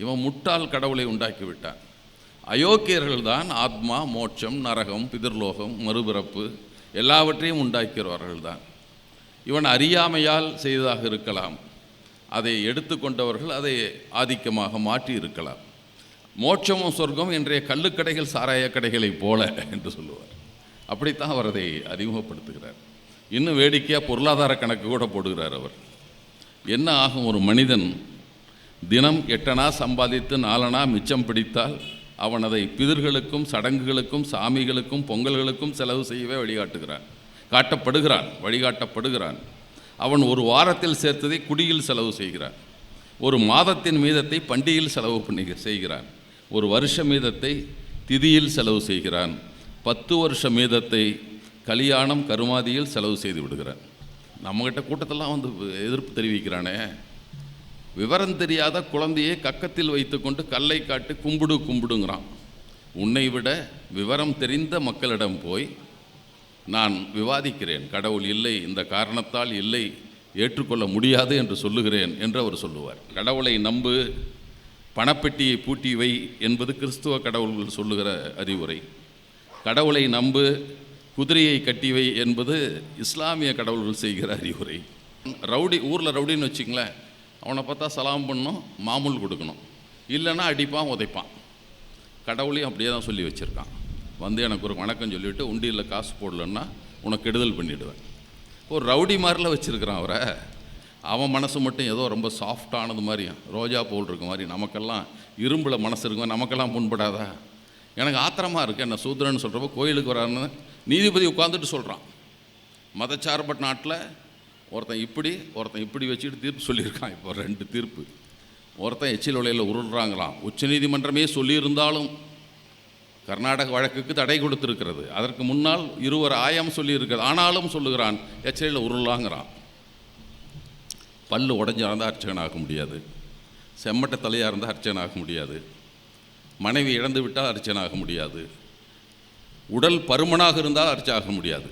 இவன் முட்டாள் கடவுளை உண்டாக்கி விட்டான் அயோக்கியர்கள் தான் ஆத்மா மோட்சம் நரகம் பிதிர்லோகம் மறுபிறப்பு எல்லாவற்றையும் உண்டாக்கிறவர்கள் தான் இவன் அறியாமையால் செய்ததாக இருக்கலாம். அதை எடுத்துக்கொண்டவர்கள் அதை ஆதிக்கமாக மாற்றி இருக்கலாம். மோட்சமும் சொர்க்கம் இன்றைய கள்ளுக்கடைகள் சாராய கடைகளைப் போல என்று சொல்லுவார். அப்படித்தான் அவர் அதை அறிமுகப்படுத்துகிறார். இன்னும் வேடிக்கையாக பொருளாதார கணக்கு கூட போடுகிறார் அவர். என்ன ஆகும் ஒரு மனிதன் தினம் எட்டனா சம்பாதித்து நாலனா மிச்சம் பிடித்தால் அவன் அதை பிதர்களுக்கும் சடங்குகளுக்கும் சாமிகளுக்கும் பொங்கல்களுக்கும் செலவு செய்யவே வழிகாட்டுகிறான். காட்டப்படுகிறான் வழிகாட்டப்படுகிறான். அவன் ஒரு வாரத்தில் சேர்த்ததை குடியில் செலவு செய்கிறான். ஒரு மாதத்தின் மீதத்தை பண்டிகையில் செலவு பண்ணி செய்கிறான். ஒரு வருஷ மீதத்தை திதியில் செலவு செய்கிறான். பத்து வருஷ மீதத்தை கல்யாணம் கருமாதியில் செலவு செய்து விடுகிறான். நம்மகிட்ட கூட்டத்தெல்லாம் வந்து எதிர்ப்பு தெரிவிக்கிறானே. விவரம் தெரியாத குழந்தையை கக்கத்தில் வைத்துக்கொண்டு கல்லை காட்டு கும்பிடு கும்பிடுங்கிறான். உன்னை விட விவரம் தெரிந்த மக்களிடம் போய் நான் விவாதிக்கிறேன். கடவுள் இல்லை இந்த காரணத்தால் இல்லை ஏற்றுக்கொள்ள முடியாது என்று சொல்லுகிறேன் என்று அவர் சொல்லுவார். கடவுளை நம்பு பணப்பெட்டியை பூட்டி வை என்பது கிறிஸ்துவ கடவுள்கள் சொல்லுகிற அறிவுரை. கடவுளை நம்பு குதிரையை கட்டி வை என்பது இஸ்லாமிய கடவுள்கள் செய்கிற அறிவுரை. ரவுடி ஊரில் ரவுடின்னு வச்சிங்களேன் அவனை பார்த்தா சலாம் பண்ணணும் மாமூல் கொடுக்கணும். இல்லைன்னா அடிப்பான் உதைப்பான். கடவுளையும் அப்படியே தான் சொல்லி வச்சுருக்கான். வந்து எனக்கு ஒரு வணக்கம் சொல்லிவிட்டு உண்டியில் காசு போடலன்னா உனக்கு கெடுதல் பண்ணிவிடுவேன் ஒரு ரவுடி மாதிரிலாம் வச்சுருக்கிறான் அவரை. அவன் மனசு மட்டும் ஏதோ ரொம்ப சாஃப்டானது மாதிரியும் ரோஜா போல் இருக்க மாதிரி. நமக்கெல்லாம் இரும்பில் மனசு இருக்கும்? நமக்கெல்லாம் புண்படாதா? எனக்கு ஆத்திரமாக இருக்குது என்ன சூத்திரன்னு சொல்கிறப்போ கோயிலுக்கு வரான்னு நீதிபதி உட்காந்துட்டு சொல்கிறான் மதச்சார்பட்ட நாட்டில் ஒருத்தன் இப்படி ஒருத்தன் இப்படி வச்சுட்டு தீர்ப்பு சொல்லியிருக்கான். இப்போ ரெண்டு தீர்ப்பு. ஒருத்தன் எச்சில் உலையில் உருள்றாங்களாம் உச்சநீதிமன்றமே சொல்லியிருந்தாலும் கர்நாடக வழக்குக்கு தடை கொடுத்திருக்கிறது. அதற்கு முன்னால் இருவர் ஆயம் சொல்லியிருக்கிறது. ஆனாலும் சொல்லுகிறான் எச்சலையில் உருளாங்கிறான் பல்லு உடஞ்சாக இருந்தால் அர்ச்சகன் ஆக முடியாது. செம்மட்ட தலையாக இருந்தால் அர்ச்சகன் ஆக முடியாது. மனைவி இழந்து விட்டால் அர்ச்சகன் ஆக முடியாது. உடல் பருமனாக இருந்தால் அர்ச்சை ஆக முடியாது.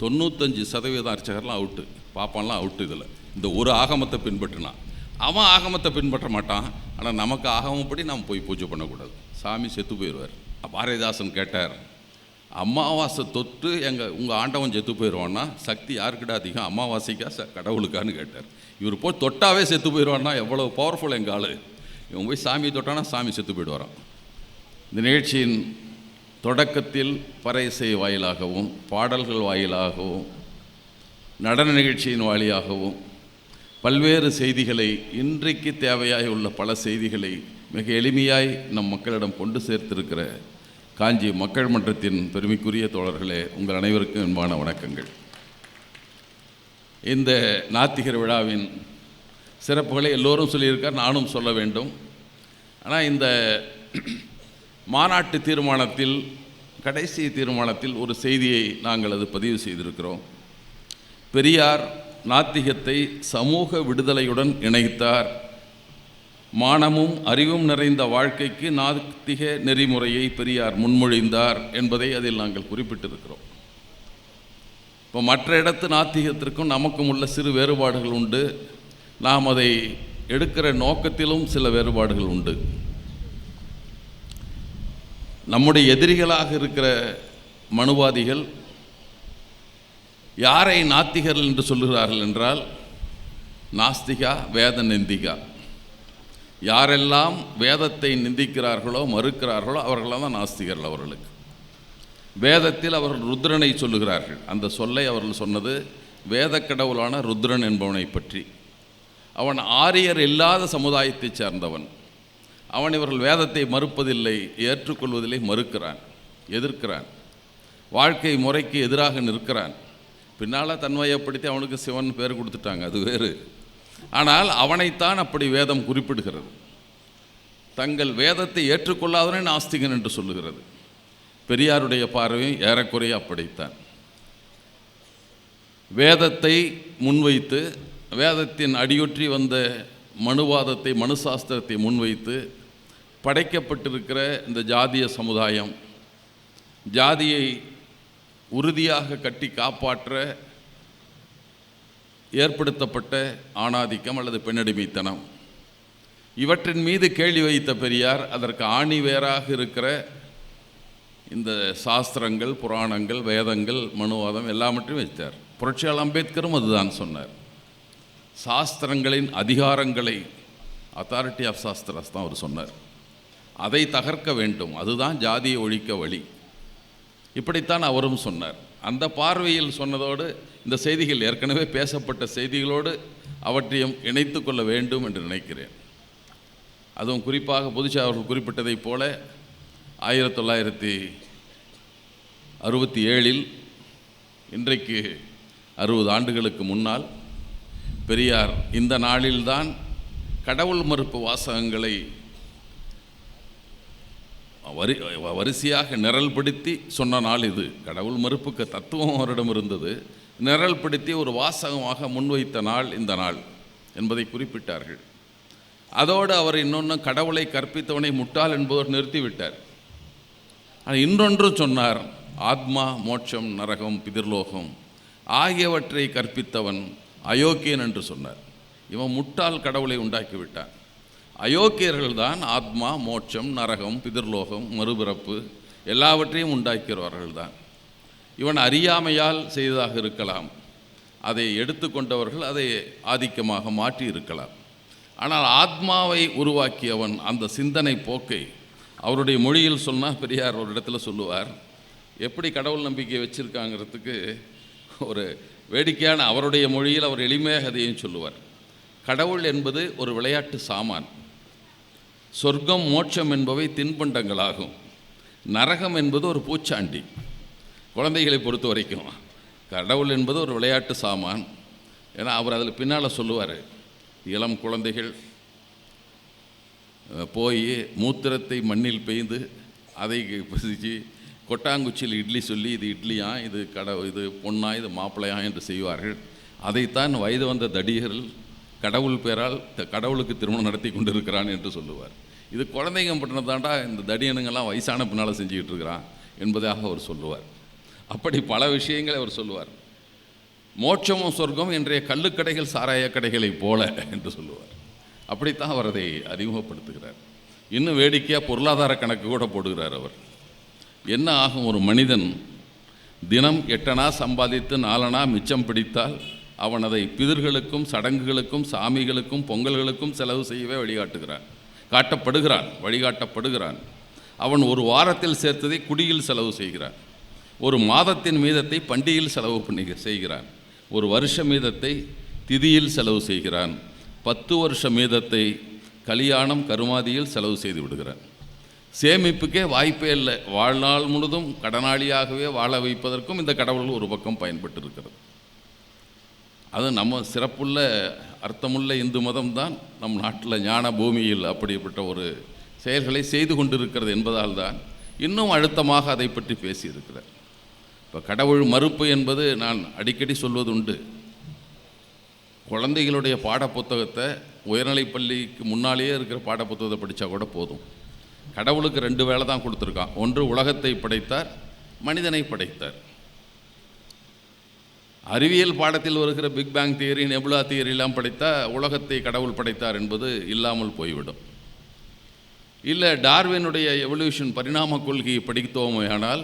தொண்ணூத்தஞ்சு சதவீதம் அர்ச்சகர்லாம் அவுட்டு. பாப்பான்லாம் அவுட்டு இதில். இந்த ஒரு ஆகமத்தை பின்பற்றினான் அவன் ஆகமத்தை பின்பற்ற மாட்டான். ஆனால் நமக்கு ஆகமப்படி நாம் போய் பூஜை பண்ணக்கூடாது. சாமி செத்து போயிடுவார். பாரதிதாசன் கேட்டார் அமாவாசை தொட்டு எங்கள் உங்கள் ஆண்டவன் செத்து போயிடுவான்னா சக்தி யாருக்கிட்ட அதிகம்? அமாவாசைக்கா ச கடவுளுக்கான்னு கேட்டார். இவர் போய் தொட்டாவே செத்து போயிடுவான்னா எவ்வளோ பவர்ஃபுல் எங்கள் ஆள்? இவன் போய் சாமி தொட்டானா சாமி செத்து போயிடுவாரான் இந்த நிகழ்ச்சியின் தொடக்கத்தில் பறை இசை வாயிலாகவும் பாடல்கள் வாயிலாகவும் நடன நிகழ்ச்சியின் வாயிலாகவும் பல்வேறு செய்திகளை இன்றைக்கு தேவையாய் உள்ள பல செய்திகளை மிக எளிமையாய் நம் மக்களிடம் கொண்டு சேர்த்திருக்கிற காஞ்சி மக்கள் மன்றத்தின் பெருமைக்குரிய தோழர்களே உங்கள் அனைவருக்கும் அன்பான வணக்கங்கள். இந்த நாத்திகர் விழாவின் சிறப்புகளை எல்லோரும் சொல்லியிருக்கார் நானும் சொல்ல வேண்டும். ஆனால் இந்த மாநாட்டு தீர்மானத்தில் கடைசி தீர்மானத்தில் ஒரு செய்தியை நாங்கள் அது பதிவு செய்திருக்கிறோம். பெரியார் நாத்திகத்தை சமூக விடுதலையுடன் இணைத்தார். மானமும் அறிவும் நிறைந்த வாழ்க்கைக்கு நாத்திக நெறிமுறையை பெரியார் முன்மொழிந்தார் என்பதை அதில் நாங்கள் குறிப்பிட்டிருக்கிறோம். இப்போ மற்ற இடத்து நாத்திகத்திற்கும் நமக்கும் உள்ள சிறு வேறுபாடுகள் உண்டு. நாம் அதை எடுக்கிற நோக்கத்திலும் சில வேறுபாடுகள் உண்டு. நம்முடைய எதிரிகளாக இருக்கிற மனுவாதிகள் யாரை நாத்திகர்கள் என்று சொல்லுகிறார்கள் என்றால் நாஸ்திகா வேத நிந்திகா யாரெல்லாம் வேதத்தை நிந்திக்கிறார்களோ மறுக்கிறார்களோ அவர்களால் தான் நாஸ்திகர்கள் அவர்களுக்கு. வேதத்தில் அவர்கள் ருத்ரனை சொல்லுகிறார்கள். அந்த சொல்லை அவர்கள் சொன்னது வேத கடவுளான ருத்ரன் என்பவனை பற்றி. அவன் ஆரியர் இல்லாத சமுதாயத்தைச் சேர்ந்தவன். அவன் இவர்கள் வேதத்தை மறுப்பதில்லை ஏற்றுக்கொள்வதில்லை மறுக்கிறான் எதிர்க்கிறான். வாழ்க்கை முறைக்கு எதிராக நிற்கிறான். பின்னால் தன்மையப்படுத்தி அவனுக்கு சிவன் பேர் கொடுத்துட்டாங்க அது வேறு. ஆனால் அவனைத்தான் அப்படி வேதம் குறிப்பிடுகிறது. தங்கள் வேதத்தை ஏற்றுக்கொள்ளாதவனே நாஸ்திகன் என்று சொல்லுகிறது. பெரியாருடைய பார்வையும் ஏறக்குறைய அப்படித்தான். வேதத்தை முன்வைத்து வேதத்தின் அடியொற்றி வந்த மனுவாதத்தை மனுசாஸ்திரத்தை முன்வைத்து படைக்கப்பட்டிருக்கிற இந்த ஜாதிய சமுதாயம் ஜாதியை உறுதியாக கட்டி காப்பாற்ற ஏற்படுத்தப்பட்ட ஆணாதிக்கம் அல்லது பெண்ணடிமைத்தனம். இவற்றின் மீது கேள்வி வைத்த பெரியார் அதற்கு ஆணி வேறாக இருக்கிற இந்த சாஸ்திரங்கள் புராணங்கள் வேதங்கள் மனுவாதம் எல்லாவற்றையும் வைத்தார். புரட்சியாளர் அம்பேத்கரும் அதுதான் சொன்னார். சாஸ்திரங்களின் அதிகாரங்களை அத்தாரிட்டி ஆஃப் சாஸ்திரஸ் தான் அவர் சொன்னார். அதை தகர்க்க வேண்டும். அதுதான் ஜாதியை ஒழிக்க வழி. இப்படித்தான் அவரும் சொன்னார். அந்த பார்வையில் சொன்னதோடு இந்த செய்திகள் ஏற்கனவே பேசப்பட்ட செய்திகளோடு அவற்றையும் இணைத்து கொள்ள வேண்டும் என்று நினைக்கிறேன். அதுவும் குறிப்பாக பொதுச்சா அவர்கள் குறிப்பிட்டதைப் போல ஆயிரத்தி தொள்ளாயிரத்தி அறுபத்தி ஏழில் இன்றைக்கு அறுபது ஆண்டுகளுக்கு முன்னால் பெரியார் இந்த நாளில்தான் கடவுள் மறுப்பு வாசகங்களை வரி வரிசையாக நிரல்படுத்தி சொன்ன நாள் இது. கடவுள் மறுப்புக்கு தத்துவம் அவரிடம் இருந்தது. நிரல்படுத்தி ஒரு வாசகமாக முன்வைத்த நாள் இந்த நாள் என்பதை குறிப்பிட்டார்கள். அதோடு அவர் இன்னொன்று கடவுளை கற்பித்தவனை முட்டாள் என்பவர் நிறுத்திவிட்டார். ஆனால் சொன்னார் ஆத்மா மோட்சம் நரகம் பிதிர்லோகம் ஆகியவற்றை கற்பித்தவன் அயோக்கியன் என்று சொன்னார். இவன் முட்டாள் கடவுளை உண்டாக்கி விட்டான் அயோக்கியர்கள் தான் ஆத்மா மோட்சம் நரகம் பிதிர்லோகம் மறுபிறப்பு எல்லாவற்றையும் உண்டாக்கிறவர்கள் தான் இவன் அறியாமையால் செய்ததாக இருக்கலாம். அதை எடுத்துக்கொண்டவர்கள் அதை ஆதிக்கமாக மாற்றி இருக்கலாம். ஆனால் ஆத்மாவை உருவாக்கியவன் அந்த சிந்தனை போக்கை அவருடைய மொழியில் சொன்னால் பெரியார் ஒரு இடத்துல சொல்லுவார். எப்படி கடவுள் நம்பிக்கை வச்சுருக்காங்கிறதுக்கு ஒரு வேடிக்கையான அவருடைய மொழியில் அவர் எளிமையாக அதையும் சொல்லுவார். கடவுள் என்பது ஒரு விளையாட்டு சாமான். சொர்க்கம் மோட்சம் என்பவை தின்பண்டங்களாகும். நரகம் என்பது ஒரு பூச்சாண்டி. குழந்தைகளை பொறுத்த வரைக்கும் கடவுள் என்பது ஒரு விளையாட்டு சாமான். ஏன்னா அவர் அதில் பின்னால் சொல்லுவார் இளம் குழந்தைகள் போய் மூத்திரத்தை மண்ணில் பெய்ந்து அதை பசிச்சு கொட்டாங்குச்சியில் இட்லி சொல்லி இது இட்லியா இது கட இது பொண்ணா இது மாப்பிள்ளையா என்று செய்வார்கள். அதைத்தான் வயது வந்த தடிகர்கள் கடவுள் பேரால் கடவுளுக்கு திருமணம் நடத்தி கொண்டிருக்கிறான் என்று சொல்லுவார். இது குழந்தைங்க பட்டினதாண்டா இந்த தடியனுங்கெல்லாம் வயசான பின்னால் செஞ்சுக்கிட்டு இருக்கிறான் என்பதாக அவர் சொல்லுவார். அப்படி பல விஷயங்களை அவர் சொல்லுவார். மோட்சமும் சொர்க்கம் இன்றைய கள்ளுக்கடைகள் சாராய கடைகளைப் போல என்று சொல்லுவார். அப்படித்தான் அவர் அதை அறிமுகப்படுத்துகிறார். இன்னும் வேடிக்கையாக பொருளாதார கணக்கு கூட போடுகிறார் அவர். என்ன ஆகும் ஒரு மனிதன் தினம் எட்டனா சம்பாதித்து நாலனா மிச்சம் பிடித்தால் அவன் அதை பிதர்களுக்கும் சடங்குகளுக்கும் சாமிகளுக்கும் பொங்கல்களுக்கும் செலவு செய்யவே வழிகாட்டுகிறான். காட்டப்படுகிறான் வழிகாட்டப்படுகிறான். அவன் ஒரு வாரத்தில் சேர்த்ததை குடியில் செலவு செய்கிறான். ஒரு மாதத்தின் மீதத்தை பண்டிகையில் செலவு பண்ணி செய்கிறான். ஒரு வருஷ மீதத்தை திதியில் செலவு செய்கிறான். பத்து வருஷ மீதத்தை கல்யாணம் கருமாதியில் செலவு செய்து விடுகிறான். சேமிப்புக்கே வாய்ப்பே இல்லை. வாழ்நாள் முழுதும் கடனாளியாகவே வாழ வைப்பதற்கும் இந்த கடவுள் ஒரு பக்கம் பயன்பட்டு இருக்கிறது அது நம்ம சிறப்புள்ள அர்த்தமுள்ள இந்து மதம் தான் நம் நாட்டில் ஞான பூமியில் அப்படிப்பட்ட ஒரு செயல்களை செய்து கொண்டிருக்கிறது என்பதால் தான் இன்னும் அழுத்தமாக அதை பற்றி பேசியிருக்கிறார். இப்போ கடவுள் மறுப்பு என்பது நான் அடிக்கடி சொல்வதுண்டு. குழந்தைகளுடைய பாடப்புத்தகத்தை உயர்நிலைப்பள்ளிக்கு முன்னாலேயே இருக்கிற பாடப்புத்தகத்தை படித்தா கூட போதும். கடவுளுக்கு ரெண்டு வேலை தான் கொடுத்துருக்கான். ஒன்று உலகத்தை படைத்தார் மனிதனை படைத்தார். அறிவியல் பாடத்தில் வருகிற பிக் பேங் தியரி நெபுலா தியரிலாம் படைத்தா உலகத்தை கடவுள் படைத்தார் என்பது இல்லாமல் போய்விடும். இல்லை டார்வினுடைய எவல்யூஷன் பரிணாம கொள்கையை படித்தோமையானால்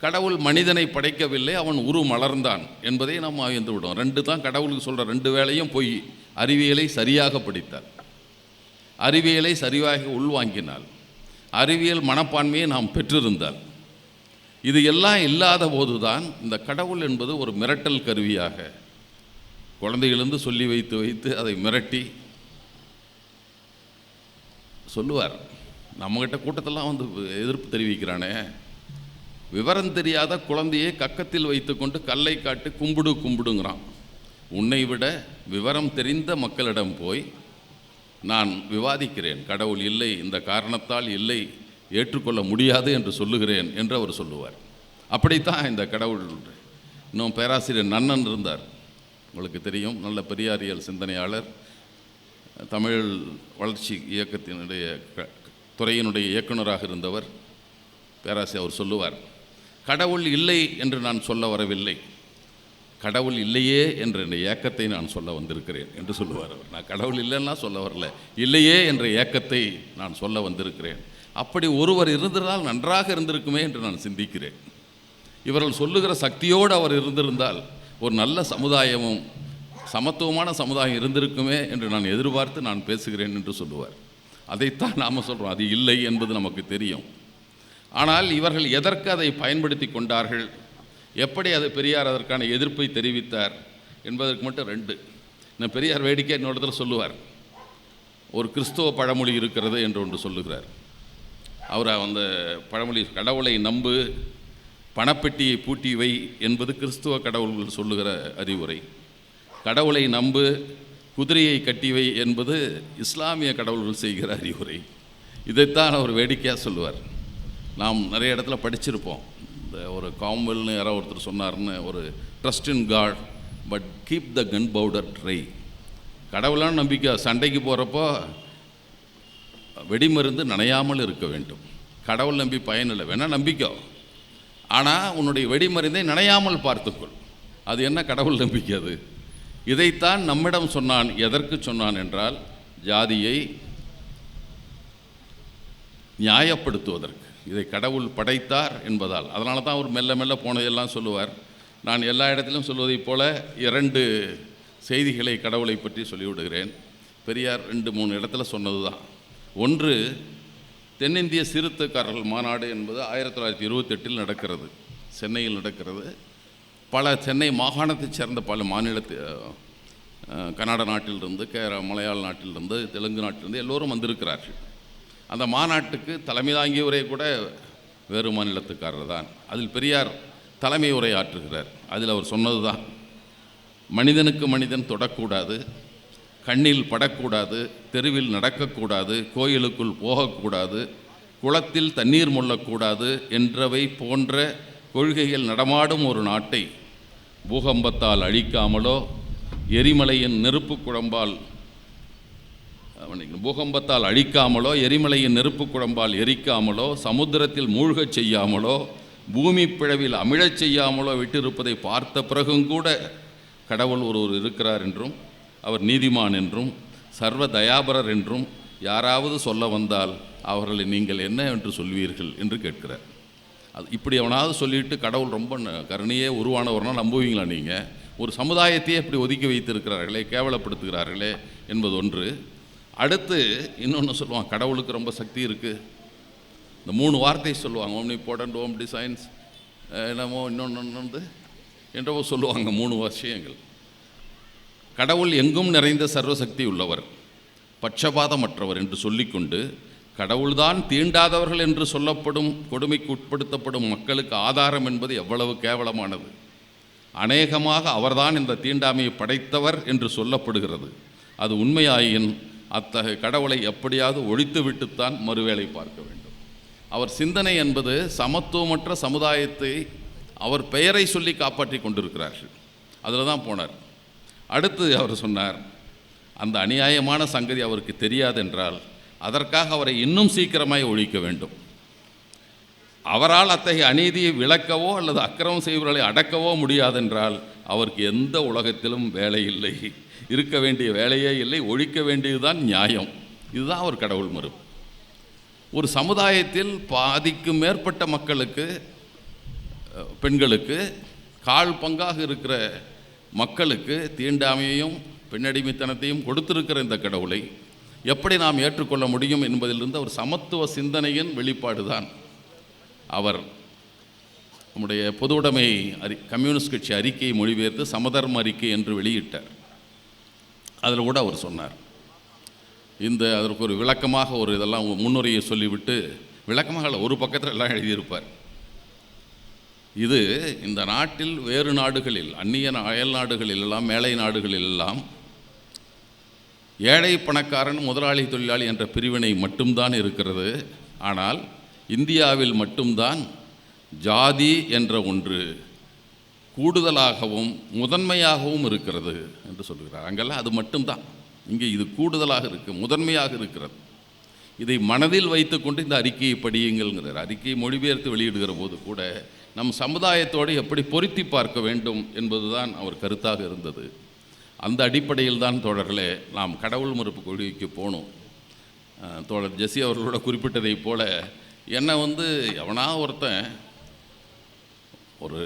கடவுள் மனிதனை படைக்கவில்லை அவன் உரு மலர்ந்தான் என்பதை நாம் அறிந்து விடும் ரெண்டு தான் கடவுளுக்கு சொல்கிற ரெண்டு வேளையும் பொய். அறிவியலை சரியாக படித்தார். அறிவியலை சரியாக உள்வாங்கினாள் அறிவியல் மனப்பான்மையை நாம் பெற்றிருந்தால் இது எல்லாம் இல்லாத போதுதான் இந்த கடவுள் என்பது ஒரு மிரட்டல் கருவியாக. குழந்தைகளிருந்து சொல்லி வைத்து வைத்து அதை மிரட்டி சொல்லுவார். நம்மகிட்ட கூட்டத்தெல்லாம் வந்து எதிர்ப்பு தெரிவிக்கிறானே. விவரம் தெரியாத குழந்தையை கக்கத்தில் வைத்துக்கொண்டு கல்லை காட்டு கும்பிடு கும்பிடுங்கிறான். உன்னை விட விவரம் தெரிந்த மக்களிடம் போய் நான் விவாதிக்கிறேன். கடவுள் இல்லை இந்த காரணத்தால் இல்லை ஏற்றுக்கொள்ள முடியாது என்று சொல்லுகிறேன் என்று அவர் சொல்லுவார். அப்படித்தான் இந்த கடவுள் இன்னும் பேராசிரியர் நன்னன் இருந்தார். உங்களுக்கு தெரியும் நல்ல பெரியாரியல் சிந்தனையாளர். தமிழ் வளர்ச்சி இயக்கத்தினுடைய க- துறையினுடைய இயக்குனராக இருந்தவர். பேராசிரியர் அவர் சொல்லுவார் கடவுள் இல்லை என்று நான் சொல்ல வரவில்லை. கடவுள் இல்லையே என்ற இந்த ஏக்கத்தை நான் சொல்ல வந்திருக்கிறேன் என்று சொல்லுவார் அவர். நான் கடவுள் இல்லைன்னா சொல்ல வரல. இல்லையே என்ற ஏக்கத்தை நான் சொல்ல வந்திருக்கிறேன். அப்படி ஒருவர் இருந்திருந்தால் நன்றாக இருந்திருக்குமே என்று நான் சிந்திக்கிறேன். இவர்கள் சொல்லுகிற சக்தியோடு அவர் இருந்திருந்தால் ஒரு நல்ல சமுதாயமும் சமத்துவமான சமுதாயம் இருந்திருக்குமே என்று நான் எதிர்பார்த்து நான் பேசுகிறேன் என்று சொல்லுவார். அதைத்தான் நாம் சொல்கிறோம் அது இல்லை என்பது நமக்கு தெரியும். ஆனால் இவர்கள் எதற்கு அதை பயன்படுத்தி கொண்டார்கள்? எப்படி அது பெரியார் அதற்கான எதிர்ப்பை தெரிவித்தார்? என்பதற்கு மட்டும் ரெண்டு. நான் பெரியார் வேடிக்கை இன்னொரு இடத்துல சொல்லுவார். ஒரு கிறிஸ்துவ பழமொழி இருக்கிறது என்று ஒன்று சொல்லுகிறார். அவர் அந்த பழமொழி கடவுளை நம்பு பணப்பெட்டியை பூட்டி வை என்பது கிறிஸ்துவ கடவுள்கள் சொல்லுகிற அறிவுரை. கடவுளை நம்பு குதிரையை கட்டிவை என்பது இஸ்லாமிய கடவுள்கள் செய்கிற அறிவுரை. இதைத்தான் அவர் வேடிக்கையாக சொல்லுவார். நாம் நிறைய இடத்துல படிச்சிருப்போம். இந்த ஒரு காம்வெல்னு யாரோ ஒருத்தர் சொன்னார்னு ஒரு trust in God but keep the gunpowder dry கடவுளான நம்பிக்கை சண்டைக்கு போகிறப்போ வெடிமருந்து நனையாமல் இருக்க வேண்டும். கடவுள் நம்பி பயனில்லை வேணால் நம்பிக்கை. ஆனால் உன்னுடைய வெடிமருந்தை நனையாமல் பார்த்துக்கொள். அது என்ன கடவுள் நம்பிக்கை அது? இதைத்தான் நம்மிடம் சொன்னான் எதற்கு சொன்னான் என்றால் ஜாதியை நியாயப்படுத்துவதற்கு. இதை கடவுள் படைத்தார் என்பதால். அதனால தான் அவர் மெல்ல மெல்ல போனதெல்லாம் சொல்லுவார். நான் எல்லா இடத்திலும் சொல்வதைப் போல இரண்டு செய்திகளை கடவுளை பற்றி சொல்லிவிடுகிறேன். பெரியார் ரெண்டு மூணு இடத்துல சொன்னது தான் ஒன்று தென்னிந்திய சிறுத்தைக்காரர்கள் மாநாடு என்பது ஆயிரத்தி தொள்ளாயிரத்தி இருபத்தெட்டில் நடக்கிறது சென்னையில் நடக்கிறது. பல சென்னை மாகாணத்தைச் சேர்ந்த பல மாநிலத்து அஹ், கர்நாடக நாட்டிலிருந்து கேர மலையாள நாட்டிலிருந்து தெலுங்கு நாட்டிலிருந்து எல்லோரும் வந்திருக்கிறார்கள். அந்த மாநாட்டுக்கு தலைமை தாங்கியவரே கூட வேறு மாநிலத்துக்காரர் தான். அதில் பெரியார் தலைமை உரை ஆற்றுகிறார். அதில் அவர் சொன்னது தான் மனிதனுக்கு மனிதன் தொடக்கூடாது கண்ணில் படக்கூடாது தெருவில் நடக்கக்கூடாது கோயிலுக்குள் போகக்கூடாது குளத்தில் தண்ணீர் மொள்ளக்கூடாது என்றவை போன்ற கொள்கைகள் நடமாடும் ஒரு நாட்டை பூகம்பத்தால் அழிக்காமலோ எரிமலையின் நெருப்பு குழம்பால் பூகம்பத்தால் அழிக்காமலோ எரிமலையின் நெருப்பு குழம்பால் எரிக்காமலோ சமுத்திரத்தில் மூழ்கச் செய்யாமலோ பூமி பிழவில் அமிழச் செய்யாமலோ விட்டிருப்பதை பார்த்த பிறகும் கூட கடவுள் ஒருவர் இருக்கிறார் என்றும் அவர் நீதிமான் என்றும் சர்வ தயாபரர் என்றும் யாராவது சொல்ல வந்தால் அவர்களை நீங்கள் என்ன என்று சொல்வீர்கள் என்று கேட்கிறார். அது இப்படி எவனாவது சொல்லிட்டு கடவுள் ரொம்ப ந- கருணையே உருவானவர்னா நம்புவீங்களா நீங்கள் ஒரு சமுதாயத்தையே இப்படி ஒதுக்கி வைத்திருக்கிறார்களே கேவலப்படுத்துகிறார்களே என்பது ஒன்று. அடுத்து இன்னொன்று சொல்லுவான் கடவுளுக்கு ரொம்ப சக்தி இருக்குது இந்த மூணு வார்த்தை சொல்லுவாங்க ஓம்னி போடன்ட் ஓம் டிசைன்ஸ் என்னமோ இன்னொன்று வந்து என்றவோ சொல்லுவாங்க மூணு விஷயங்கள். கடவுள் எங்கும் நிறைந்த சர்வசக்தி உள்ளவர் பட்சபாதமற்றவர் என்று சொல்லிக்கொண்டு கடவுள்தான் தீண்டாதவர்கள் என்று சொல்லப்படும் கொடுமைக்கு உட்படுத்தப்படும் மக்களுக்கு ஆதாரம் என்பது எவ்வளவு கேவலமானது. அநேகமாக அவர்தான் இந்த தீண்டாமையை படைத்தவர் என்று சொல்லப்படுகிறது. அது உண்மையாயின் அத்தகைய கடவுளை எப்படியாவது ஒழித்துவிட்டுத்தான் மறுவேளை பார்க்க வேண்டும். அவர் சிந்தனை என்பது சமத்துவமற்ற சமுதாயத்தை அவர் பெயரை சொல்லி காப்பாற்றி கொண்டிருக்கிறார்கள். அதில் தான் போனார். அடுத்து அவர் சொன்னார் அந்த அநியாயமான சங்கதி அவருக்கு தெரியாதென்றால் அதற்காக அவரை இன்னும் சீக்கிரமாய் ஒழிக்க வேண்டும். அவரால் அத்தகைய அநீதியை விளக்கவோ அல்லது அக்கிரமம் செய்பவர்களை அடக்கவோ முடியாதென்றால் அவருக்கு எந்த உலகத்திலும் வேலை இல்லை. இருக்க வேண்டிய வேலையே இல்லை ஒழிக்க வேண்டியதுதான் நியாயம். இதுதான் அவர் கடவுள் மறு ஒரு சமுதாயத்தில் பாதிக்கும் மேற்பட்ட மக்களுக்கு பெண்களுக்கு கால் பங்காக இருக்கிற மக்களுக்கு தீண்டாமையையும் பெண்ணடிமைத்தனத்தையும் கொடுத்திருக்கிற இந்த கடவுளை எப்படி நாம் ஏற்றுக்கொள்ள முடியும் என்பதிலிருந்து அவர் சமத்துவ சிந்தனையின் வெளிப்பாடு தான் அவர் நம்முடைய பொதுவுடைமை அறி கம்யூனிஸ்ட் கட்சி அறிக்கையை மொழிபெயர்த்து சமதர்ம அறிக்கை என்று வெளியிட்டார். அதில் கூட அவர் சொன்னார். இந்த அதற்கு ஒரு விளக்கமாக ஒரு இதெல்லாம் முன்னுரையை சொல்லிவிட்டு விளக்கமாக ஒரு பக்கத்தில் எல்லாம் எழுதியிருப்பார். இது இந்த நாட்டில் வேறு நாடுகளில் அந்நிய அயல் நாடுகளில் எல்லாம் மேலை நாடுகளில் எல்லாம் ஏழை பணக்காரன் முதலாளி தொழிலாளி என்ற பிரிவினை மட்டும்தான் இருக்கிறது. ஆனால் இந்தியாவில் மட்டும்தான் ஜாதி என்ற ஒன்று கூடுதலாகவும் முதன்மையாகவும் இருக்கிறது என்று சொல்கிறார். அங்கெல்லாம் அது மட்டும்தான். இங்கே இது கூடுதலாக இருக்கு முதன்மையாக இருக்கிறது. இதை மனதில் வைத்துக்கொண்டு இந்த அறிக்கையை படியுங்கள்ங்கிறார். அறிக்கையை மொழிபெயர்த்து வெளியிடுகிற போது கூட நம் சமுதாயத்தோடு எப்படி பொருத்தி பார்க்க வேண்டும் என்பதுதான் அவர் கருத்தாக இருந்தது. அந்த அடிப்படையில் தான் தோழர்களே நாம் கடவுள் மறுப்பு கொள்கைக்கு போனோம். தோழர் ஜெசி அவர்களோட குறிப்பிட்டதைப் போல என்னை வந்து எவனா ஒருத்தன் ஒரு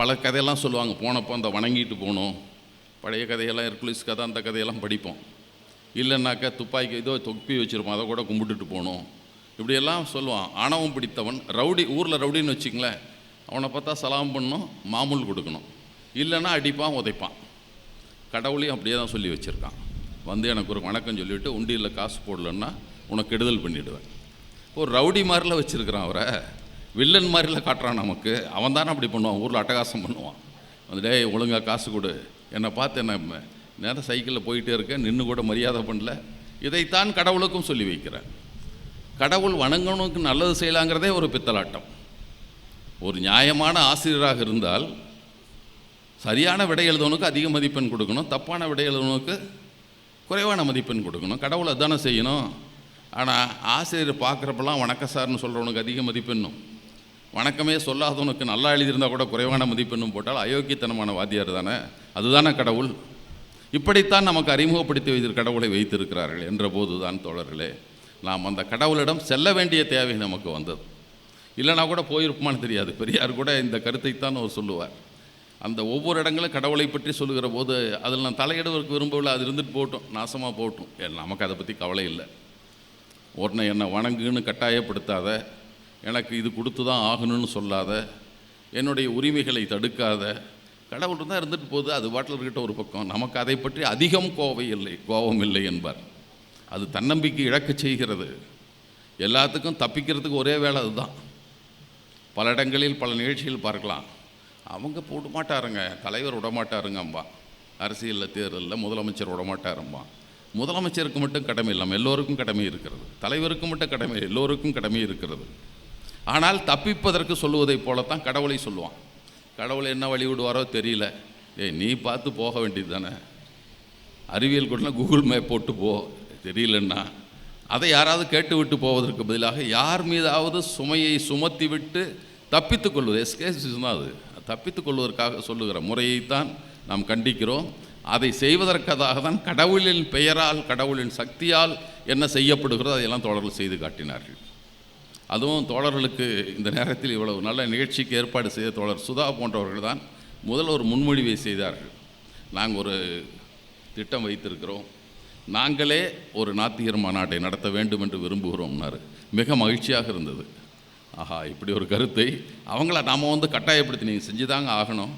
பல கதையெல்லாம் சொல்லுவாங்க. போனப்போ அந்த வணங்கிட்டு போகணும் பழைய கதையெல்லாம் ஹெர்குலிஸ் கதை அந்த கதையெல்லாம் படிப்போம். இல்லைன்னாக்கா துப்பாக்கி ஏதோ தொப்பி வச்சுருப்போம். அதை கூட கும்பிட்டுட்டு போகணும் இப்படியெல்லாம் சொல்லுவான். ஆணவம் பிடித்தவன் ரவுடி ஊரில் ரவுடின்னு வச்சிங்களேன் அவனை பார்த்தா சலாம் பண்ணணும் மாமூல் கொடுக்கணும். இல்லைன்னா அடிப்பான் உதைப்பான். கடவுளையும் அப்படியே தான் சொல்லி வச்சுருக்கான். வந்து எனக்கு ஒரு வணக்கம் சொல்லிவிட்டு உண்டியில் காசு போடலன்னா உனக்கு கெடுதல் பண்ணிவிடுவேன் ஒரு ரவுடி மாதிரிலாம் வச்சுருக்கிறான் அவரை. வில்லன் மாதிரிலாம் காட்டுறான் நமக்கு. அவன் தானே அப்படி பண்ணுவான் ஊரில் அட்டகாசம் பண்ணுவான். வந்து டேய் ஒழுங்காக காசு கொடு. என்னை பார்த்து என்ன நேரம் சைக்கிளில் போயிட்டே இருக்கேன் நின்று கூட மரியாதை பண்ணல. இதைத்தான் கடவுளுக்கும் சொல்லி வைக்கிறேன். கடவுள் வணங்கணுக்கு நல்லது செய்யலாங்கிறதே ஒரு பித்தலாட்டம். ஒரு நியாயமான ஆசிரியராக இருந்தால் சரியான விடை எழுதவனுக்கு அதிக மதிப்பெண் கொடுக்கணும் தப்பான விடை எழுதவனுக்கு குறைவான மதிப்பெண் கொடுக்கணும். கடவுளை தானே செய்யணும். ஆனால் ஆசிரியர் பார்க்குறப்பெல்லாம் வணக்கம் சார்னு சொல்கிறவனுக்கு அதிக மதிப்பெண்ணும். வணக்கமே சொல்லாதவனுக்கு நல்லா எழுதியிருந்தால் கூட குறைவான மதிப்பெண்ணும் போட்டால் அயோக்கியத்தனமான வாத்தியார் தானே. அதுதானே கடவுள். இப்படித்தான் நமக்கு அறிமுகப்படுத்தி வைத்த கடவுளை வைத்திருக்கிறார்கள் என்ற போதுதான் தோழர்களே. நாம் அந்த கடவுளிடம் செல்ல வேண்டிய தேவை நமக்கு வந்தது. இல்லைனா கூட போயிருப்போமான்னு தெரியாது. பெரியார் கூட இந்த கருத்தை தான் அவர் சொல்லுவார். அந்த ஒவ்வொரு இடங்களும் கடவுளை பற்றி சொல்லுகிற போது அதில் நான் தலையிடுவதற்கு விரும்பவில்லை அது இருந்துட்டு போகட்டும் நாசமாக போகட்டும். நமக்கு அதை பற்றி கவலை இல்லை. உடனே என்னை வணங்குன்னு கட்டாயப்படுத்தாத எனக்கு இது கொடுத்து தான் ஆகணும்னு சொல்லாத என்னுடைய உரிமைகளை தடுக்காத கடவுள் தான் இருந்துட்டு போகுது அது பாட்டில் இருக்கிட்ட ஒரு பக்கம். நமக்கு அதை பற்றி அதிகம் கோவை இல்லை கோபம் இல்லை என்பார். அது தன்னம்பிக்கை இழக்கச் செய்கிறது. எல்லாத்துக்கும் தப்பிக்கிறதுக்கு ஒரே வேலை அதுதான். பல இடங்களில் பல நிகழ்ச்சிகள் பார்க்கலாம். அவங்க போட மாட்டாருங்க தலைவர் விடமாட்டாருங்க அம்பா. அரசியலில் தேர்தலில் முதலமைச்சர் விடமாட்டாரும்பா முதலமைச்சருக்கு மட்டும் கடமை இல்லாமல் எல்லோருக்கும் கடமை இருக்கிறது. தலைவருக்கு மட்டும் கடமை எல்லோருக்கும் கடமை இருக்கிறது. ஆனால் தப்பிப்பதற்கு சொல்லுவதைப் போலத்தான் கடவுளை சொல்லுவான். கடவுளை என்ன வழி விடுவாரோ தெரியல. ஏய் நீ பார்த்து போக வேண்டியது தானே. அறிவியல் கூட கூகுள் மேப் போட்டு போ. தெரியலன்னா அதை யாராவது கேட்டு விட்டு போவதற்கு பதிலாக யார் மீதாவது சுமையை சுமத்தி விட்டு தப்பித்துக் கொள்வது? எஸ்கேசிஸ் தான் அது தப்பித்துக் கொள்வதற்காக சொல்லுகிற முறையைத்தான் நாம் கண்டிக்கிறோம். அதை செய்வதற்காக தான் கடவுளின் பெயரால் கடவுளின் சக்தியால் என்ன செய்யப்படுகிறதோ அதையெல்லாம் தோழர்கள் செய்து காட்டினார்கள். அதுவும் தோழர்களுக்கு இந்த நேரத்தில் இவ்வளவு நல்ல நிகழ்ச்சிக்கு ஏற்பாடு செய்த தோழர் சுதா போன்றவர்கள் தான் முதல் ஒரு முன்மொழிவை செய்தார்கள். நாங்கள் ஒரு திட்டம் வைத்திருக்கிறோம். நாங்களே ஒரு நாத்திகர் மாநாட்டை நடத்த வேண்டும் என்று விரும்புகிறோம்னாரு. மிக மகிழ்ச்சியாக இருந்தது. ஆஹா இப்படி ஒரு கருத்தை அவங்கள நாம் வந்து கட்டாயப்படுத்தி நீங்கள் செஞ்சு தாங்க ஆகணும்.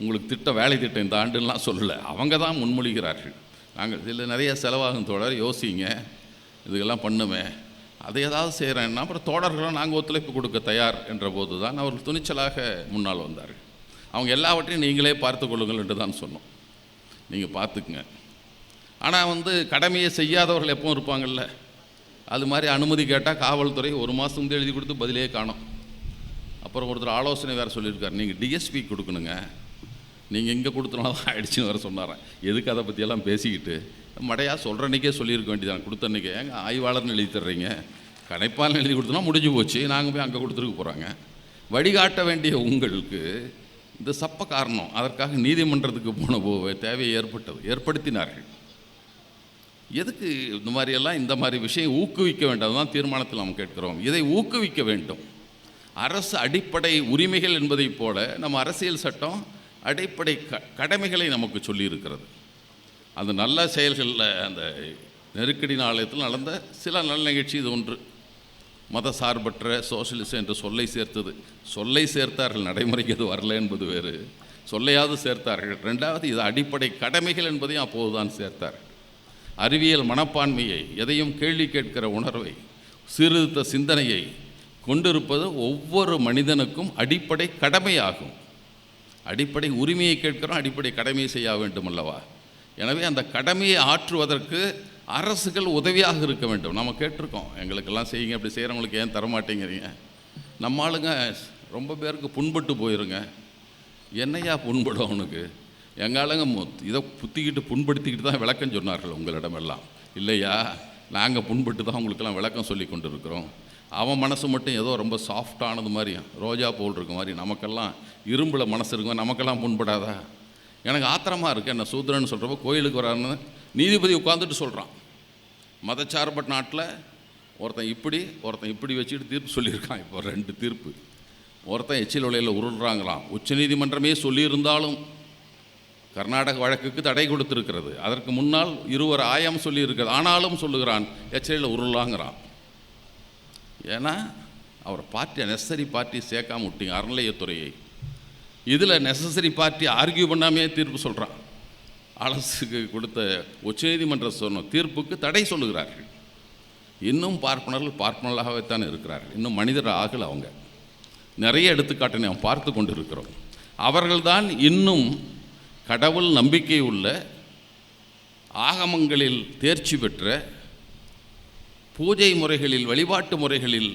உங்களுக்கு திட்ட வேலை திட்டம் இந்த ஆண்டுலாம் சொல்லலை. அவங்க தான் முன்மொழிகிறார்கள். நாங்கள் இதில் நிறைய செலவாகும் தோழர் யோசிங்க. இதுக்கெல்லாம் பண்ணுமே. அதை ஏதாவது செய்கிறேன்னா அப்புறம் தோழர்களும் நாங்கள் ஒத்துழைப்பு கொடுக்க தயார் என்ற போது தான் அவர்கள் துணிச்சலாக முன்னால் வந்தார்கள். அவங்க எல்லாவற்றையும் நீங்களே பார்த்து கொள்ளுங்கள் என்று தான் சொன்னோம். நீங்கள் பார்த்துக்குங்க. ஆனால் வந்து கடமையை செய்யாதவர்கள் எப்பவும் இருப்பாங்கல்ல. அது மாதிரி அனுமதி கேட்டால் காவல்துறை ஒரு மாதம் வந்து எழுதி கொடுத்து பதிலே காணும். அப்புறம் ஒருத்தர் ஆலோசனை வேறு சொல்லியிருக்காரு. நீங்கள் டிஎஸ்பி கொடுக்கணுங்க. நீங்கள் இங்கே கொடுத்தனால தான் ஆயிடுச்சுன்னு வேறு சொன்னாரன் எதுக்கு அதை பற்றியெல்லாம் பேசிக்கிட்டு? மடையா சொல்கிற அன்றைக்கே சொல்லியிருக்க வேண்டியதான் கொடுத்த அன்றைக்கே எங்கள் ஆய்வாளர்னு எழுதி தர்றீங்க. கணைப்பாளன் எழுதி கொடுத்தனா முடிஞ்சு போச்சு. நாங்கள் போய் அங்கே கொடுத்துருக்க போகிறாங்க வழிகாட்ட வேண்டிய உங்களுக்கு இந்த சப்ப காரணம். அதற்காக நீதிமன்றத்துக்கு போன போது தேவையை ஏற்பட்டது. ஏற்படுத்தினார்கள். எதுக்கு இந்த மாதிரியெல்லாம் இந்த மாதிரி விஷயம் ஊக்குவிக்க வேண்டும்? தான் தீர்மானத்தில் நாம் கேட்கிறோம். இதை ஊக்குவிக்க வேண்டும். அரசு அடிப்படை உரிமைகள் என்பதைப் போல நம்ம அரசியல் சட்டம் அடிப்படை க கடமைகளை நமக்கு சொல்லியிருக்கிறது. அந்த நல்ல செயல்களில் அந்த நெருக்கடி நாளயத்தில் நடந்த சில நல்ல நிகழ்ச்சி இது ஒன்று. மத சார்பற்ற சோசியலிசம் என்ற சொல்லை சேர்த்தது. சொல்லை சேர்த்தார்கள் நடைமுறைக்கு அது வரல என்பது வேறு. சொல்லையாவது சேர்த்தார்கள். ரெண்டாவது இது அடிப்படை கடமைகள் என்பதையும் அப்போதுதான் சேர்த்தார்கள். அறிவியல் மனப்பான்மையை எதையும் கேள்வி கேட்கிற உணர்வை சீர்திருத்த சிந்தனையை கொண்டிருப்பது ஒவ்வொரு மனிதனுக்கும் அடிப்படை கடமையாகும். அடிப்படை உரிமையை கேட்கிறோம் அடிப்படை கடமையை செய்ய வேண்டும் அல்லவா? எனவே அந்த கடமையை ஆற்றுவதற்கு அரசுகள் உதவியாக இருக்க வேண்டும். நம்ம கேட்டிருக்கோம் எங்களுக்கெல்லாம் செய்யுங்க அப்படி செய்கிறவங்களுக்கு ஏன் தரமாட்டேங்கிறீங்க? நம்ம ஆளுங்க ரொம்ப பேருக்கு புண்பட்டு போயிருங்க. என்னையா புண்படும் அவனுக்கு? எங்காலங்க ஆளுங்க இதை புத்திக்கிட்டு புண்படுத்திக்கிட்டு தான் விளக்கம் சொன்னார்கள் உங்களிடமெல்லாம். இல்லையா? நாங்கள் புண்பட்டு தான் உங்களுக்கெல்லாம் விளக்கம் சொல்லி கொண்டு இருக்கிறோம் அவன் மனசு மட்டும் ஏதோ ரொம்ப சாஃப்டானது மாதிரி ரோஜா போல் இருக்க மாதிரி நமக்கெல்லாம் இரும்பில் மனசு இருக்கும்? நமக்கெல்லாம் புண்படாதா? எனக்கு ஆத்திரமாக இருக்குது என்ன சூத்திரன்னு சொல்கிறப்போ கோயிலுக்கு வரான்னு நீதிபதி உட்காந்துட்டு சொல்கிறான் மதச்சார்பட்ட நாட்டில் ஒருத்தன் இப்படி ஒருத்தன் இப்படி வச்சுக்கிட்டு தீர்ப்பு சொல்லியிருக்கான். இப்போ ரெண்டு தீர்ப்பு. ஒருத்தன் எச்சில் உலையில் உருள்றாங்களாம் உச்சநீதிமன்றமே சொல்லியிருந்தாலும் கர்நாடக வழக்குக்கு தடை கொடுத்திருக்கிறது. அதற்கு முன்னால் இருவர் ஆயம் சொல்லியிருக்கிறது. ஆனாலும் சொல்லுகிறான் எச்சரியில் உருளாங்கிறான். ஏன்னா அவர் பார்ட்டி நெசசரி பார்ட்டி சேர்க்காம விட்டீங்க அறநிலையத்துறையை. இதில் நெசசரி பார்ட்டி ஆர்கியூ பண்ணாமே தீர்ப்பு சொல்கிறான் அரசுக்கு கொடுத்த உச்சநீதிமன்ற சொன்ன தீர்ப்புக்கு தடை சொல்லுகிறார்கள். இன்னும் பார்ப்பனர்கள் பார்ப்பனர்களாகவே தான் இருக்கிறார்கள். இன்னும் மனிதர் ஆகல அவங்க. நிறைய எடுத்துக்காட்டை நாம் பார்த்து கொண்டு இருக்கிறோம் அவர்கள்தான் இன்னும் கடவுள் நம்பிக்கை உள்ள ஆகமங்களில் தேர்ச்சி பெற்ற பூஜை முறைகளில் வழிபாட்டு முறைகளில்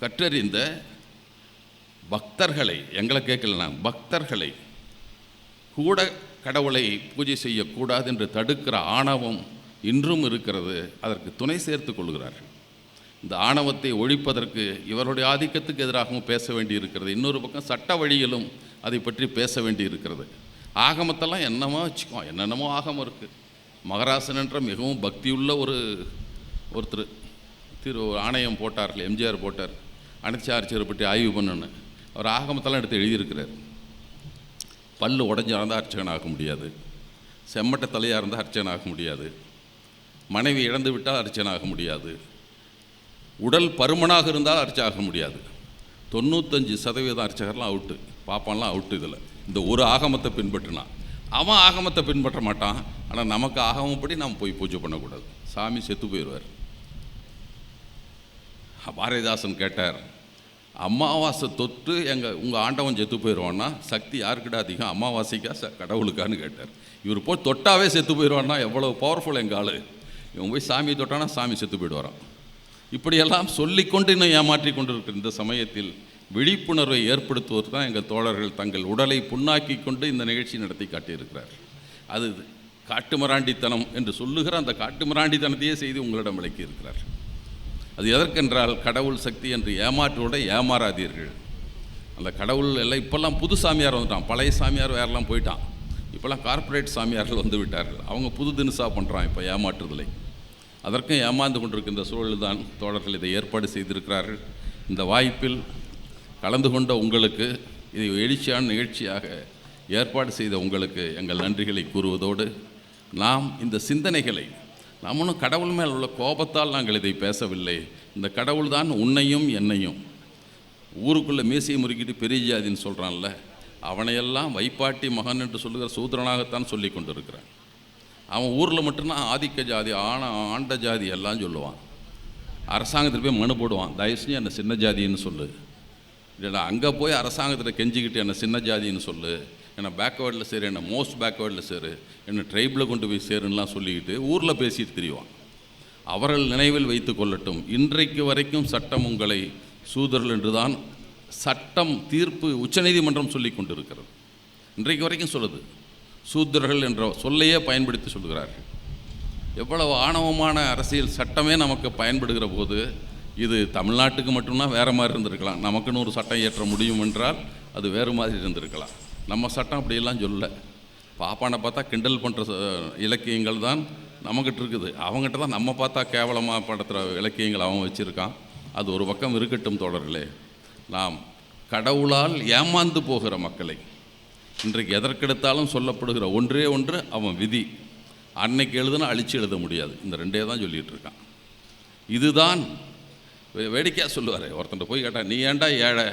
கற்றறிந்த பக்தர்களை எங்களை கேட்கல பக்தர்களை கூட கடவுளை பூஜை செய்யக்கூடாது என்று தடுக்கிற ஆணவம் இன்றும் இருக்கிறது. அதற்கு துணை சேர்த்து கொள்கிறார்கள். இந்த ஆணவத்தை ஒழிப்பதற்கு இவருடைய ஆதிக்கத்துக்கு எதிராகவும் பேச வேண்டி இருக்கிறது இன்னொரு பக்கம் சட்ட வழியிலும் அதை பற்றி பேச வேண்டி இருக்கிறது ஆகமத்தெல்லாம் என்னமோ வச்சுக்கோ என்னென்னமோ ஆகமம் இருக்குது மகராசன் என்ற மிகவும் பக்தியுள்ள ஒரு ஒருத்தர் திரு ஆணையம் போட்டார் எம்ஜிஆர் போட்டார். அனைச்சார்ச்சியரை பற்றி ஆய்வு பண்ணணுன்னு அவர் ஆகமத்தெல்லாம் எடுத்து எழுதியிருக்கிறார். பல்லு உடஞ்சாக இருந்தால் அர்ச்சகன் ஆக முடியாது. செம்மட்ட தலையாக இருந்தால் அர்ச்சகன் ஆக முடியாது. மனைவி இழந்து விட்டால் அர்ச்சகன் ஆக முடியாது. உடல் பருமனாக இருந்தால் அர்ச்சை ஆக முடியாது. தொண்ணூத்தஞ்சு சதவீதம் அர்ச்சகர்லாம் அவுட்டு. பாப்பான்லாம் அவுட்டு இதில். இந்த ஒரு ஆகமத்தை பின்பற்றினான். அவன் ஆகமத்தை பின்பற்ற மாட்டான். ஆனால் நமக்கு ஆகமப்படி நாம் போய் பூஜை பண்ணக்கூடாது. சாமி செத்து போயிடுவார். பாரதிதாசன் கேட்டார் அமாவாசை தொட்டு எங்கள் உங்கள் ஆண்டவன் செத்து போயிடுவான்னா சக்தி யாருக்கிட்ட அதிகம்? அமாவாசைக்கா ச கடவுளுக்கான்னு கேட்டார். இவர் போய் தொட்டாவே செத்து போயிடுவான்னா எவ்வளோ பவர்ஃபுல் எங்கள் ஆள்? இவன் போய் சாமி தொட்டானா சாமி செத்து போயிடுவாரான் இப்படியெல்லாம் சொல்லிக்கொண்டு இன்னும் ஏமாற்றி கொண்டிருக்கிற இந்த சமயத்தில் விழிப்புணர்வை ஏற்படுத்துவது தான் எங்கள் தோழர்கள் தங்கள் உடலை புண்ணாக்கி கொண்டு இந்த நிகழ்ச்சி நடத்தி காட்டியிருக்கிறார். அது காட்டுமராண்டித்தனம் என்று சொல்லுகிற அந்த காட்டுமராண்டித்தனத்தையே செய்து உங்களிடம் விளக்கி இருக்கிறார் அது எதற்கென்றால் கடவுள் சக்தி என்று ஏமாற்றோட ஏமாறாதீர்கள். அந்த கடவுள் எல்லாம் இப்போல்லாம் புது சாமியார் வந்துட்டான் பழைய சாமியார் வேறெல்லாம் போயிட்டான். இப்போல்லாம் கார்ப்பரேட் சாமியார்கள் வந்து விட்டார்கள். அவங்க புது தினுசா பண்ணுறான் இப்போ ஏமாற்றுதலை. அதற்கும் ஏமாந்து கொண்டிருக்கின்ற சூழல் தான் தோழர்கள் இதை ஏற்பாடு செய்திருக்கிறார்கள். இந்த வாய்ப்பில் கலந்து கொண்ட உங்களுக்கு இதை எழுச்சியான நிகழ்ச்சியாக ஏற்பாடு செய்த உங்களுக்கு எங்கள் நன்றிகளை கூறுவதோடு நாம் இந்த சிந்தனைகளை நாம் ஒன்றும் கடவுள் மேல் உள்ள கோபத்தால் நாங்கள் இதை பேசவில்லை. இந்த கடவுள் தான் உன்னையும் என்னையும். ஊருக்குள்ளே மீசையை முறுக்கிட்டு பெரிய ஜாதின்னு சொல்கிறான்ல அவனையெல்லாம் வைப்பாட்டி மகன் என்று சொல்லுகிற சூத்திரனாகத்தான் சொல்லி கொண்டிருக்கிறான். அவன் ஊரில் மட்டும்தான் ஆதிக்க ஜாதி ஆன ஆண்ட ஜாதி எல்லாம் சொல்லுவான். அரசாங்கத்தில் போய் மனு போடுவான். தயவு செஞ்சு என்னை சின்ன ஜாதின்னு சொல்லு. இல்லைடா அங்கே போய் அரசாங்கத்தில் கெஞ்சிக்கிட்டு என்னை சின்ன ஜாதின்னு சொல்லு என்னை பேக்வேர்டில் சேரு என்னை மோஸ்ட் பேக்வேர்டில் சேரு என்னை ட்ரைபில் கொண்டு போய் சேருன்னெலாம் சொல்லிக்கிட்டு ஊரில் பேசிட்டு திரிவான். அவர்கள் நினைவில் வைத்து கொள்ளட்டும் இன்றைக்கு வரைக்கும் சட்டம் உங்களை சூதரல் என்றுதான் சட்டம் தீர்ப்பு உச்சநீதிமன்றம் சொல்லி கொண்டிருக்கிறது. இன்றைக்கு வரைக்கும் சொல்லுது சூத்திரர்கள் என்ற சொல்லையே பயன்படுத்தி சொல்கிறார்கள். எவ்வளவு ஆணவமான அரசியல் சட்டமே நமக்கு பயன்படுகிற போது இது தமிழ்நாட்டுக்கு மட்டும்னா வேறு மாதிரி இருந்திருக்கலாம். நமக்குன்னு ஒரு சட்டம் இயற்ற முடியும் என்றால் அது வேறு மாதிரி இருந்திருக்கலாம். நம்ம சட்டம் அப்படியெல்லாம் சொல்லலை. பாப்பானை பார்த்தா கிண்டல் பண்ணுற இலக்கியங்கள் தான் நம்மக்கிட்ட இருக்குது. அவங்ககிட்ட தான் நம்ம பார்த்தா கேவலமாக படுத்துகிற இலக்கியங்கள் அவன் வச்சுருக்கான். அது ஒரு பக்கம் இருக்கட்டும் தோழர்களே. நாம் கடவுளால் ஏமாந்து போகிற மக்களை இன்றைக்கு எதற்கெடுத்தாலும் சொல்லப்படுகிற ஒன்றே ஒன்று அவன் விதி. அன்னைக்கு எழுதுனா அழிச்சு எழுத முடியாது. இந்த ரெண்டே தான் சொல்லிகிட்டு இருக்கான். இதுதான் வேடிக்கையாக சொல்லுவார். ஒருத்தன் போய் கேட்டான் நீ ஏன்டா ஏழை?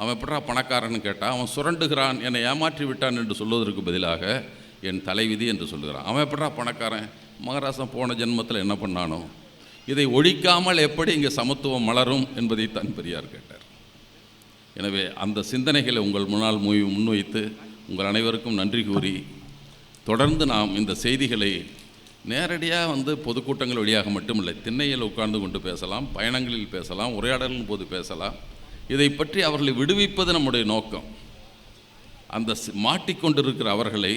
அவன் எப்படா பணக்காரன்னு கேட்டான் அவன் சுரண்டுகிறான் என்னை ஏமாற்றி விட்டான் என்று சொல்வதற்கு பதிலாக என் தலைவிதி என்று சொல்லுகிறான். அவன் எப்படா பணக்காரன்? மகராசன் போன ஜென்மத்தில் என்ன பண்ணானோ? இதை ஒழிக்காமல் எப்படி இங்கே சமத்துவம் மலரும் என்பதை தான் பெரியார் கேட்டார். எனவே அந்த சிந்தனைகளை உங்கள் முன்னால் மூவி முன்வைத்து உங்கள் அனைவருக்கும் நன்றி கூறி தொடர்ந்து நாம் இந்த செய்திகளை நேரடியாக வந்து பொதுக்கூட்டங்கள் வழியாக மட்டுமில்லை திண்ணையில் உட்கார்ந்து கொண்டு பேசலாம் பயணங்களில் பேசலாம் உரையாடலின் போது பேசலாம். இதை பற்றி அவர்களை விடுவிப்பது நம்முடைய நோக்கம். அந்த மாட்டிக்கொண்டிருக்கிற அவர்களை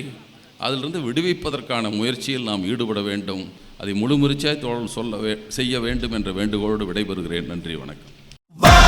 அதிலிருந்து விடுவிப்பதற்கான முயற்சியில் நாம் ஈடுபட வேண்டும். அதை முழுமுறிச்சாய் தோழல் சொல்ல செய்ய வேண்டும் என்ற வேண்டுகோளோடு விடைபெறுகிறேன். நன்றி வணக்கம்.